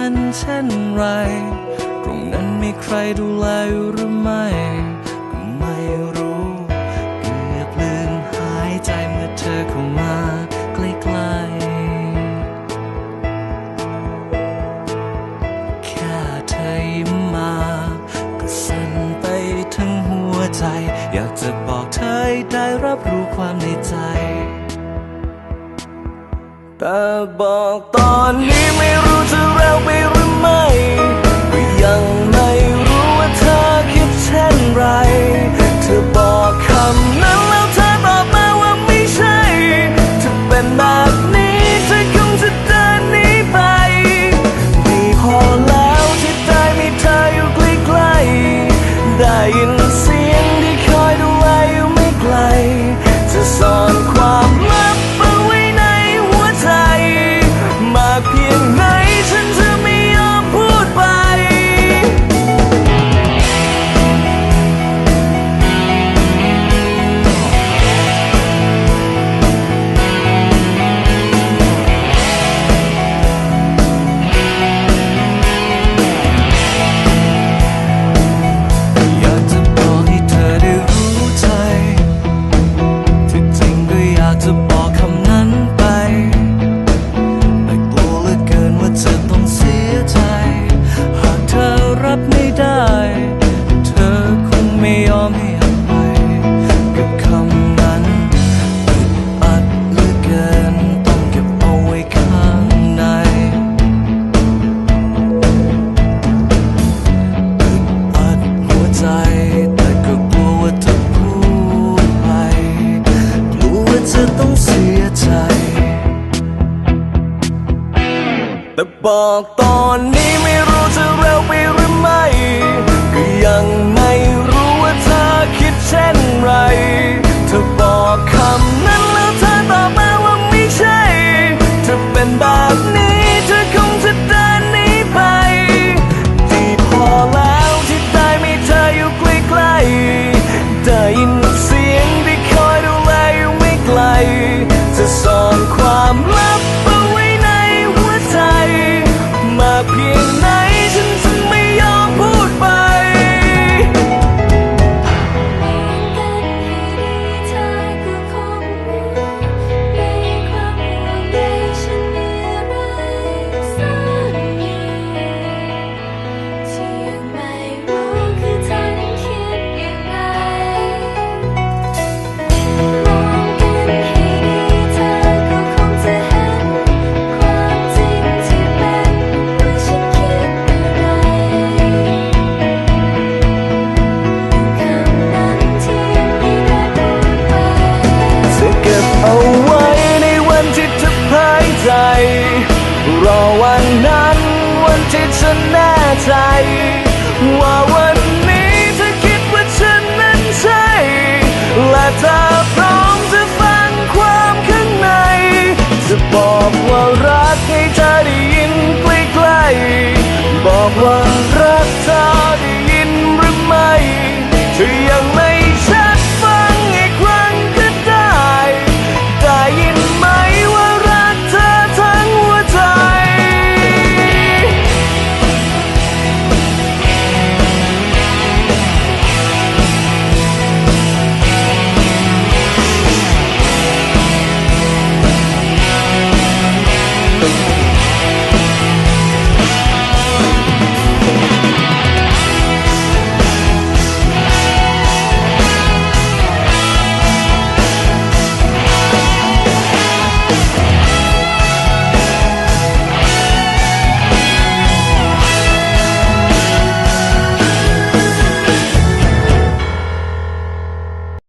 จะเป็นเช่นไร ตรงนั้นมีใครดูแลหรือไม่ก็ไม่รู้เกือบลืมหายใจเมื่อเธอเข้ามาใกล้ๆ แค่เธอยิ้มมา ก็สั่นไปทั้งหัวใจ อยากจะบอกเธอได้รับรู้ความในใจแต่บอกตอนนี้ไม่รู้จะ ไปหรือไม่ บอกตอนนี้ไม่รู้จะเร็วไปหรือไม่ก็ยังไม่รู้ว่าเธอคิดเช่นไร เธอบอกคำนั้น เ